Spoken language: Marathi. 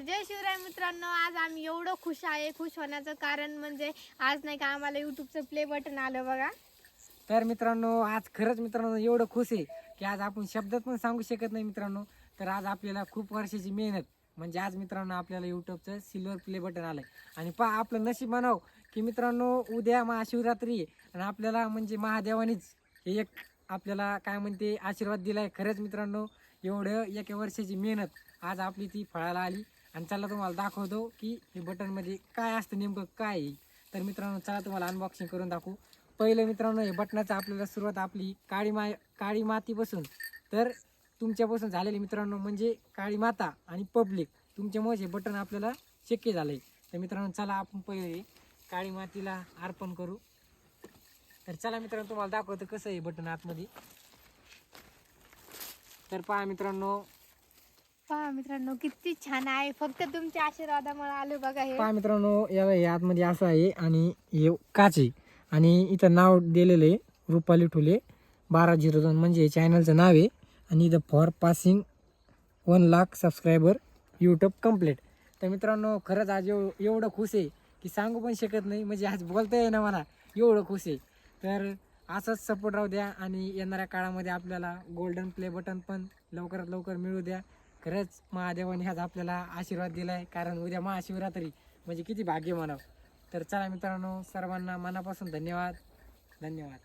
तर जय शिवराय मित्रांनो आज आम्ही एवढं खुश आहे. खुश होण्याचं कारण म्हणजे आज नाही का आम्हाला युट्यूबचं प्ले बटन आलं बघा. तर मित्रांनो आज खरंच मित्रांनो एवढं खुश आहे की आज आपण शब्दात पण सांगू शकत नाही मित्रांनो. तर आज आपल्याला खूप वर्षाची मेहनत म्हणजे आज मित्रांनो आपल्याला युट्यूबचं सिल्वर प्ले बटन आलंय. आणि पहा आपलं नशीब म्हणाव की मित्रांनो उद्या महाशिवरात्री आहे आणि आपल्याला म्हणजे महादेवानेच हे एक आपल्याला काय म्हणते आशीर्वाद दिलाय. खरंच मित्रांनो एवढं एका वर्षाची मेहनत आज आपली ती फळाला आली. आणि चला तुम्हाला दाखवतो की हे बटनमध्ये काय असतं नेमकं काय आहे. तर मित्रांनो चला तुम्हाला अनबॉक्सिंग करून दाखवू. पहिलं मित्रांनो हे बटनाचं आपल्याला सुरुवात आपली काळी मा काळी मातीपासून. तर तुमच्यापासून झालेली मित्रांनो म्हणजे काळी माता आणि पब्लिक तुमच्यामुळे हे बटन आपल्याला शक्य झालं आहे तर मित्रांनो चला आपण पहिले काळी मातीला अर्पण करू. तर चला मित्रांनो तुम्हाला दाखवतो कसं आहे बटन आतमध्ये. तर पहा मित्रांनो पहा मित्रांनो किती छान आहे. फक्त तुमच्या आशीर्वादामुळे आलो बघा हे. पहा मित्रांनो या हे आतमध्ये असं आहे आणि हे काच. आहे आणि इथं नाव दिलेलं आहे रुपाली ठुले बारा झिरो दोन म्हणजे चॅनलचं नाव आहे. आणि इथं for passing one lakh subscriber YouTube complete तर मित्रांनो खरंच आज एव एवढं खुश आहे की सांगू पण शकत नाही. म्हणजे आज बोलता येईना मला. एवढं खुश आहे. तर असंच सपोर्ट राहू द्या आणि येणाऱ्या काळामध्ये आपल्याला गोल्डन प्ले बटन पण लवकरात लवकर मिळू द्या. खरंच महादेवाने आज आपल्याला आशीर्वाद दिलाय कारण उद्या महाशिवरात्री म्हणजे किती भाग्य म्हणावं. तर चला मित्रांनो सर्वांना मनापासून धन्यवाद. धन्यवाद.